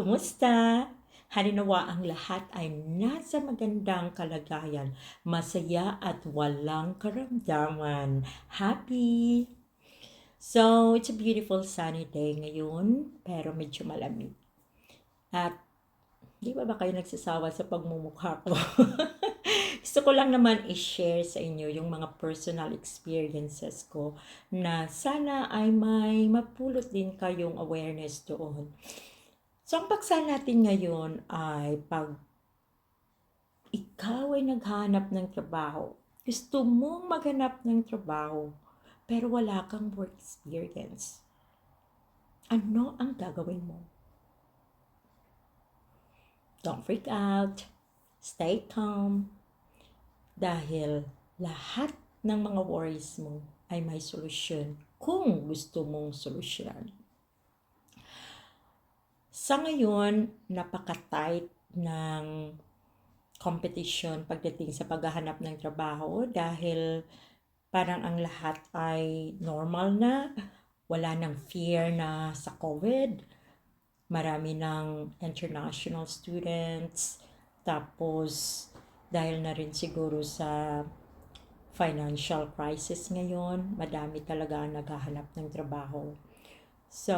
Kumusta? Halinawa ang lahat ay nasa magandang kalagayan, masaya at walang karamdaman. Happy! So, it's a beautiful sunny day ngayon, pero medyo malamig. At di ba ba kayo nagsasawa sa pagmumukha ko? Gusto ko lang naman i-share sa inyo yung mga personal experiences ko na sana ay may mapulot din kayong awareness doon. So, ang paksa natin ngayon ay pag ikaw ay naghanap ng trabaho, gusto mong maghanap ng trabaho, pero wala kang work experience. Ano ang gagawin mo? Don't freak out. Stay calm. Dahil lahat ng mga worries mo ay may solusyon kung gusto mong solusyon. Sa ngayon, napaka-tight ng competition pagdating sa paghahanap ng trabaho dahil parang ang lahat ay normal na, wala nang fear na sa COVID, marami ng international students, tapos dahil na rin siguro sa financial crisis ngayon, madami talaga ang naghahanap ng trabaho. So,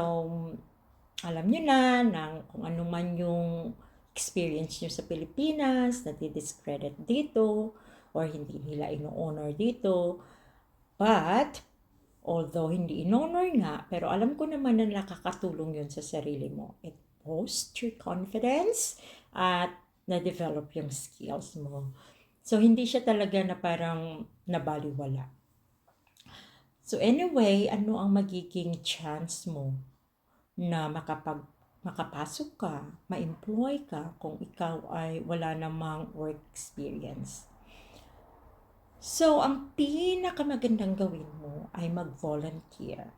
alam nyo na ng kung ano man yung experience nyo sa Pilipinas, na discredit dito, or hindi nila ino-honor dito. But, although hindi in-honor nga, pero alam ko naman na nakakatulong yun sa sarili mo. It boosts your confidence at na-develop yung skills mo. So, hindi siya talaga na parang nabaliwala. So, anyway, ano ang magiging chance mo na makapag makapasok ka, ma-employ ka kung ikaw ay wala namang work experience. So, ang pinakamagandang gawin mo ay mag-volunteer.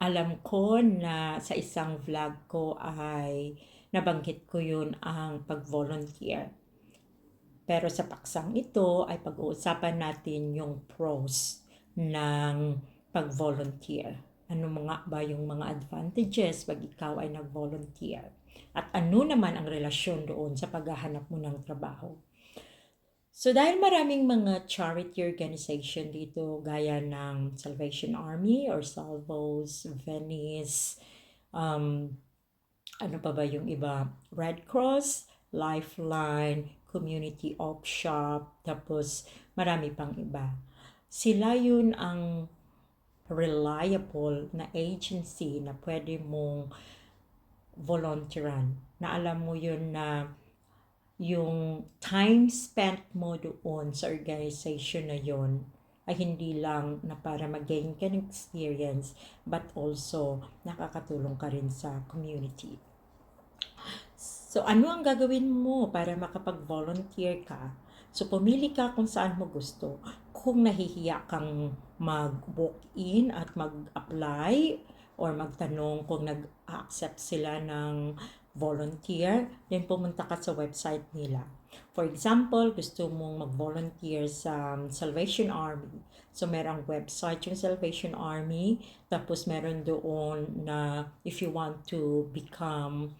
Alam ko na sa isang vlog ko ay nabanggit ko yun ang pag-volunteer. Pero sa paksang ito ay pag-uusapan natin yung pros ng pag-volunteer ano mga ba yung mga advantages pag ikaw ay nag-volunteer? At ano naman ang relasyon doon sa paghahanap mo ng trabaho? So dahil maraming mga charity organization dito gaya ng Salvation Army or Salvos, Venice, um, ano pa ba yung iba? Red Cross, Lifeline, Community Op Shop, tapos marami pang iba. Sila yun ang reliable na agency na pwede mong volunteeran. Na alam mo yun na yung time spent mo doon sa organization na yun ay hindi lang na para mag-gain ka ng experience but also nakakatulong ka rin sa community. So, ano ang gagawin mo para makapag-volunteer ka? So, pumili ka kung saan mo gusto. Kung nahihiya kang mag-walk-in at mag-apply or magtanong kung nag-accept sila ng volunteer, then pumunta ka sa website nila. For example, gusto mong mag-volunteer sa Salvation Army. So, merong website yung Salvation Army. Tapos, meron doon na if you want to become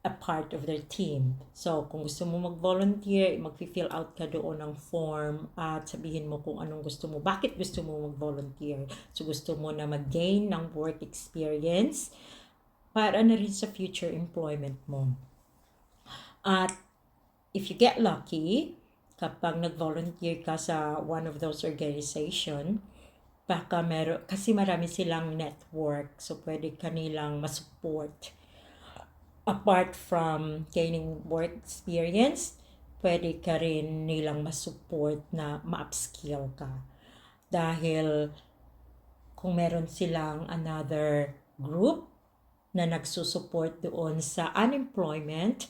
a part of their team. So, kung gusto mo mag-volunteer, mag-fill out ka doon ng form at sabihin mo kung anong gusto mo. Bakit gusto mo mag-volunteer? So, gusto mo na mag-gain ng work experience para na rin sa future employment mo. At if you get lucky, kapag nag-volunteer ka sa one of those organization, baka meron, kasi marami silang network, so pwede kanilang masupport apart from gaining work experience, pwede ka rin nilang masupport na ma-upskill ka. Dahil kung meron silang another group na nagsusupport doon sa unemployment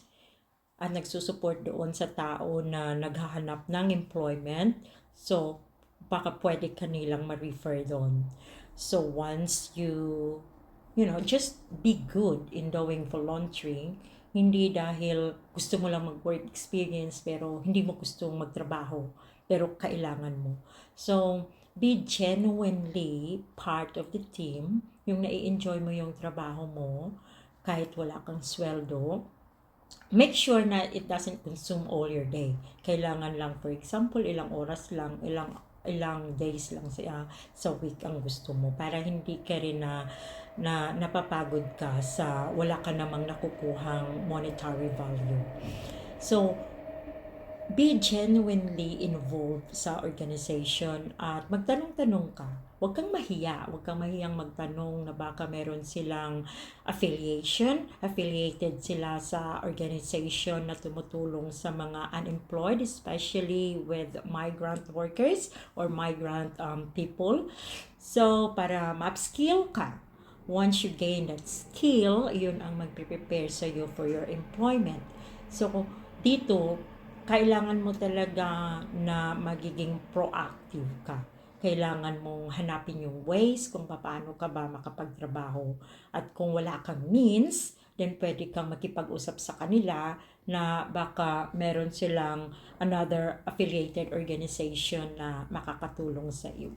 at nagsusupport doon sa tao na naghahanap ng employment, so baka pwede ka nilang ma-refer doon. So once you you know, just be good in doing volunteering. Hindi dahil gusto mo lang mag-work experience pero hindi mo gustong magtrabaho pero kailangan mo. So, be genuinely part of the team. Yung nai-enjoy mo yung trabaho mo kahit wala kang sweldo. make sure na it doesn't consume all your day. Kailangan lang, for example, ilang oras lang, ilang ilang days lang sa sa week ang gusto mo para hindi ka rin na na napapagod ka sa wala ka namang nakukuhang monetary value. So, be genuinely involved sa organization at magtanong-tanong ka. Huwag kang mahiya, huwag kang mahiyang magtanong na baka meron silang affiliation, affiliated sila sa organization na tumutulong sa mga unemployed, especially with migrant workers or migrant um, people. So, para ma-upskill ka, once you gain that skill, yun ang magpe-prepare sa iyo for your employment. So, dito, kailangan mo talaga na magiging proactive ka. Kailangan mong hanapin yung ways kung paano ka ba makapagtrabaho. At kung wala kang means, then pwede kang makipag-usap sa kanila na baka meron silang another affiliated organization na makakatulong sa iyo.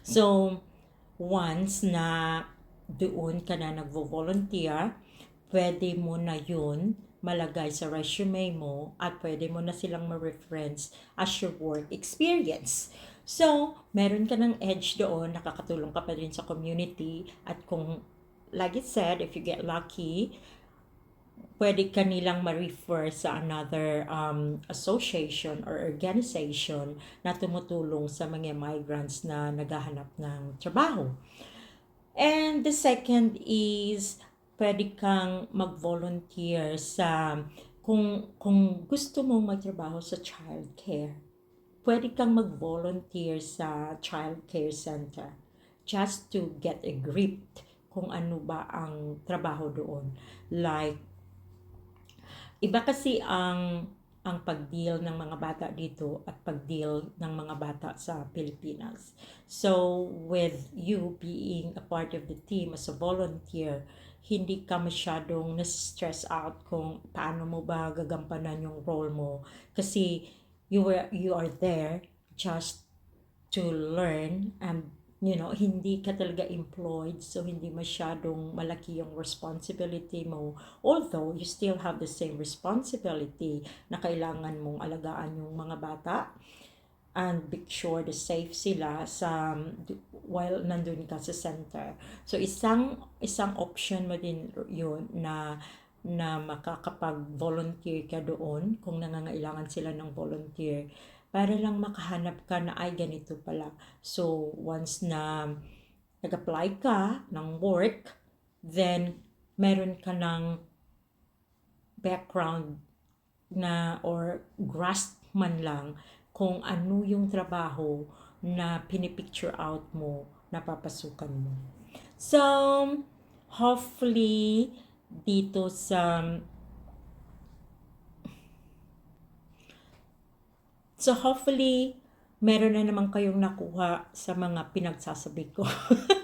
So, once na doon ka na nagvo-volunteer, pwede mo na yun malagay sa resume mo at pwede mo na silang ma-reference as your work experience. So, meron ka ng edge doon, nakakatulong ka pa rin sa community at kung, like it said, if you get lucky, pwede ka nilang ma-refer sa another um, association or organization na tumutulong sa mga migrants na naghahanap ng trabaho. And the second is pwede kang mag-volunteer sa kung kung gusto mong magtrabaho sa childcare. Pwede kang mag-volunteer sa childcare center just to get a grip kung ano ba ang trabaho doon. Like iba kasi ang ang pag-deal ng mga bata dito at pag-deal ng mga bata sa Pilipinas. So, with you being a part of the team as a volunteer, hindi ka masyadong na-stress out kung paano mo ba gagampanan yung role mo. Kasi you, were, you are there just to learn and you know, hindi ka talaga employed, so hindi masyadong malaki yung responsibility mo. Although, you still have the same responsibility na kailangan mong alagaan yung mga bata and make sure the safe sila sa while nandun ka sa center. So isang isang option mo din yun na na makakapag-volunteer ka doon kung nangangailangan sila ng volunteer para lang makahanap ka na ay ganito pala. So, once na nag-apply ka ng work, then meron ka ng background na or grasp man lang kung ano yung trabaho na pinipicture out mo na papasukan mo. So, hopefully, dito sa So hopefully, meron na naman kayong nakuha sa mga pinagsasabi ko.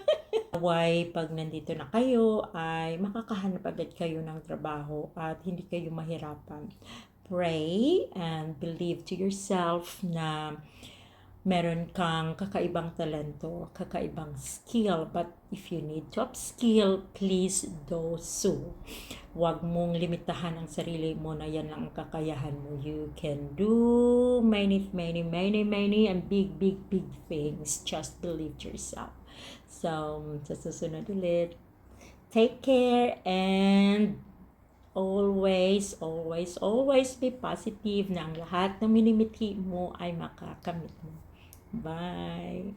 Why pag nandito na kayo ay makakahanap agad kayo ng trabaho at hindi kayo mahirapan. Pray and believe to yourself na meron kang kakaibang talento, kakaibang skill. But if you need to upskill, please do so. Huwag mong limitahan ang sarili mo na yan lang ang kakayahan mo. You can do many, many, many, many and big, big, big things. Just believe yourself. So, sa susunod ulit, take care and always, always, always be positive na ang lahat ng minimithi mo ay makakamit mo. Bye.